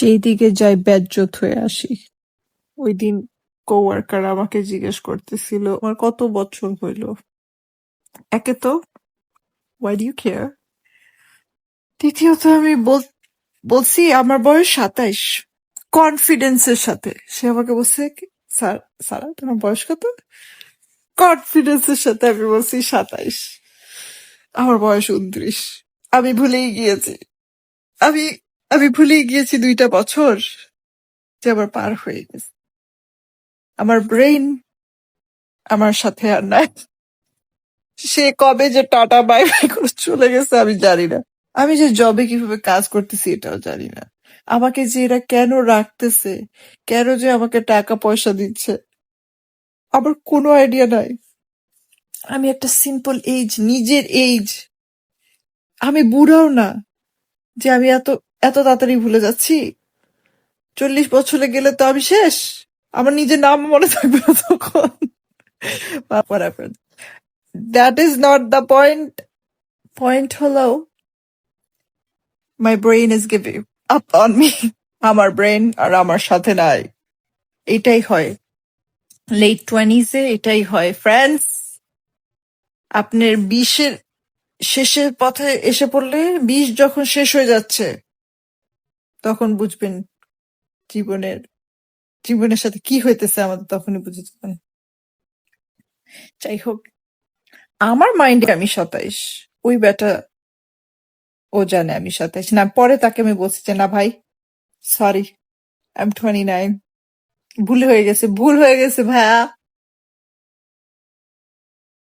যেদিকে যাই বেজ্জত হয়ে আসি। ওই দিন কোয়ার্কার আমাকে জিজ্ঞেস করতেছিল আমার কত বছর হইল? একে তো ওয়াই ডু কেয়ার দ্বিতীয়ত আমি বল- বলছি, আমার বয়স সাতাইশ। কনফিডেন্সের সাথে। সে আমাকে বলছে স্যার সারা তোমার বয়স কত? কনফিডেন্সের সাথে আমি বলছি সাতাইশ। আমার বয়স উনত্রিশ আমি ভুলেই গিয়েছি। আমি আমি ভুলেই গিয়েছি দুইটা বছর যে আমার পার হয়ে গেছে। আমার ব্রেইন আমার সাথে আর নাই। সে কবে যে টাটা, বাই বাই করে চলে গেছে আমি জানি না। আমি যে জবে কীভাবে কাজ করতেছি এটাও জানি না। আমাকে যে এরা কেন রাখতেছে, কেন যে আমাকে টাকা পয়সা দিচ্ছে, আমার কোনো আইডিয়া নাই। আমি একটা সিম্পল এজ নিজের এজ আমি বুড়াও না যে আমি এত এত তাড়াতাড়ি ভুলে যাচ্ছি? চল্লিশ বছরে গেলে তো আমি শেষ। আমার নিজের নাম মনে থাকবে না তখন। That is not the point point হলো my brain is giving up on me আমার ব্রেন আর আমার সাথে নাই। এটাই হয়। লেট টোয়েন্টিজে এটাই হয়। ফ্রেন্ডস আপনার বিশের শেষের পথে এসে পড়লে বিষ যখন শেষ হয়ে যাচ্ছে তখন বুঝবেন জীবনের জীবনের সাথে কি হইতেছে আমাদের তখনই বুঝে যাবেন। যাই হোক আমার মাইন্ডে আমি সাতাইশ, ওই বেটা ও জানে আমি সাতাইশ। না, পরে তাকে আমি বলছি যে, না ভাই sorry I am twenty nine ভুল হয়ে গেছে, ভুল হয়ে গেছে ভাইয়া।